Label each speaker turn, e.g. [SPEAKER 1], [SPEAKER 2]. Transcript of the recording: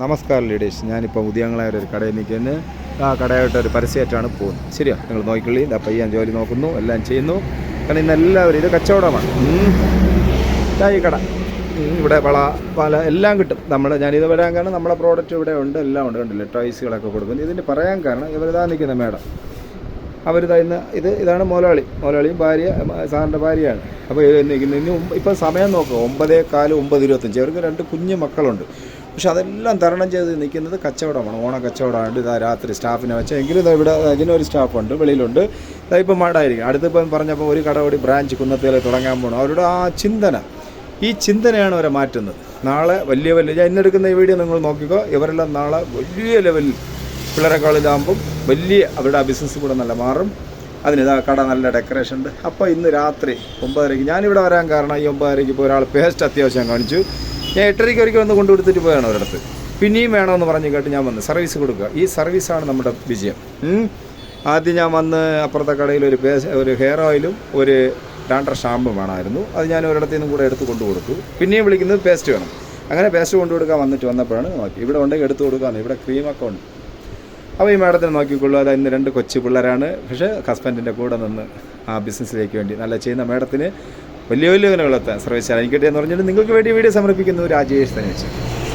[SPEAKER 1] നമസ്കാരം ലേഡീസ് ഞാനിപ്പോൾ ഉദയങ്ങളായ ഒരു കടയിൽ നിൽക്കുന്നു. ആ കടയായിട്ട് ഒരു പരസ്യമായിട്ടാണ് പോകുന്നത്. ശരിയാ നിങ്ങൾ നോക്കിക്കൊള്ളി. ഇതാ പയ്യാൻ ജോലി നോക്കുന്നു എല്ലാം ചെയ്യുന്നു. കാരണം ഇന്ന് എല്ലാവരും ഇത് കച്ചവടമാണ്. ഈ കട. ഇവിടെ വള പല എല്ലാം കിട്ടും. നമ്മുടെ ഞാനിത് വരാൻ കാരണം നമ്മുടെ പ്രോഡക്റ്റ് ഇവിടെ ഉണ്ട് എല്ലാം ഉണ്ട്. കണ്ടില്ലേ ടോയ്സുകളൊക്കെ കൊടുക്കുന്നു. ഇതിന് പറയാൻ കാരണം ഇവരിതാ നിൽക്കുന്ന മേഡം അവർ ഇന്ന് ഇത് ഇതാണ് മോലാളി. മോലാളിയും ഭാര്യ സാറിന്റെ ഭാര്യയാണ്. അപ്പോൾ ഇന്ന് ഇപ്പം സമയം നോക്കുക ഒമ്പതേ കാൽ ഒമ്പത് ഇരുപത്തഞ്ച്. അവർക്ക് രണ്ട് കുഞ്ഞു മക്കളുണ്ട്. പക്ഷെ അതെല്ലാം തരണം ചെയ്ത് നിൽക്കുന്നത് കച്ചവടമാണ്. ഓണ കച്ചവടമാണ് ഇതാ രാത്രി സ്റ്റാഫിനെ വെച്ചാൽ എങ്കിലും ഇവിടെ ഇതിനൊരു സ്റ്റാഫുണ്ട് വെളിയിലുണ്ട്. ഇപ്പം മാടായിരിക്കും. അടുത്തിപ്പം പറഞ്ഞപ്പോൾ ഒരു കടപടി ബ്രാഞ്ച് കുന്നത്തേൽ തുടങ്ങാൻ പോകണം അവരുടെ ആ ചിന്തന ഈ ചിന്തനയാണ് അവരെ മാറ്റുന്നത്. നാളെ വലിയ വലിയ ഞാൻ ഇന്നെടുക്കുന്ന ഈ വീഡിയോ നിങ്ങൾ നോക്കിക്കോ. ഇവരെല്ലാം നാളെ വലിയ ലെവലിൽ പിള്ളേരെക്കാൾ ഇതാകുമ്പം വലിയ അവരുടെ ആ ബിസിനസ് കൂടെ നല്ല മാറും. അതിന് ഇതാ കട നല്ല ഡെക്കറേഷൻ ഉണ്ട്. അപ്പോൾ ഇന്ന് രാത്രി ഒമ്പതരയ്ക്ക് ഞാനിവിടെ വരാൻ കാരണം ഈ ഒമ്പതരയ്ക്ക് ഇപ്പോൾ ഒരാൾ പേസ്റ്റ് അത്യാവശ്യം കാണിച്ചു. ഞാൻ എട്ടരയ്ക്ക് ഒരിക്കൽ വന്ന് കൊണ്ടുകൊടുത്തിട്ട് പോയാണ് ഒരിടത്ത്. പിന്നെയും വേണമെന്ന് പറഞ്ഞ് കേട്ട് ഞാൻ വന്ന് സർവീസ് കൊടുക്കുക. ഈ സർവീസാണ് നമ്മുടെ വിജയം. ആദ്യം ഞാൻ വന്ന് അപ്പുറത്തെ കടയിൽ ഒരു പേസ് ഒരു ഹെയർ ഓയിലും ഒരു ഡാണ്ടർ ഷാമ്പും വേണമായിരുന്നു. അത് ഞാൻ ഒരിടത്തു നിന്നും കൂടെ എടുത്ത് കൊണ്ടു കൊടുത്തു. പിന്നെയും വിളിക്കുന്നത് പേസ്റ്റ് വേണം. അങ്ങനെ പേസ്റ്റ് കൊണ്ടു കൊടുക്കാൻ വന്നിട്ട് വന്നപ്പോഴാണ് നോക്കി. ഇവിടെ ഉണ്ടെങ്കിൽ എടുത്തു കൊടുക്കാമെന്ന്. ഇവിടെ ക്രീമൊക്കെ ഉണ്ട്. അപ്പോൾ ഈ മാഡത്തിന് നോക്കിക്കൊള്ളൂ അതായത് രണ്ട് കൊച്ചു പിള്ളേരാണ്. പക്ഷേ ഹസ്ബൻഡിന്റെ കൂടെ നിന്ന് ആ ബിസിനസ്സിലേക്ക് വേണ്ടി നല്ല ചെയ്യുന്ന മാഡത്തിന് വലിയ വലിയ വിലകളെത്താൻ ശ്രമിച്ചാൽ എനിക്ക് എന്ന് പറഞ്ഞിട്ട് നിങ്ങൾക്ക് വേണ്ടി വീഡിയോ സമർപ്പിക്കുന്നു രാജേഷ് തനിച്ച്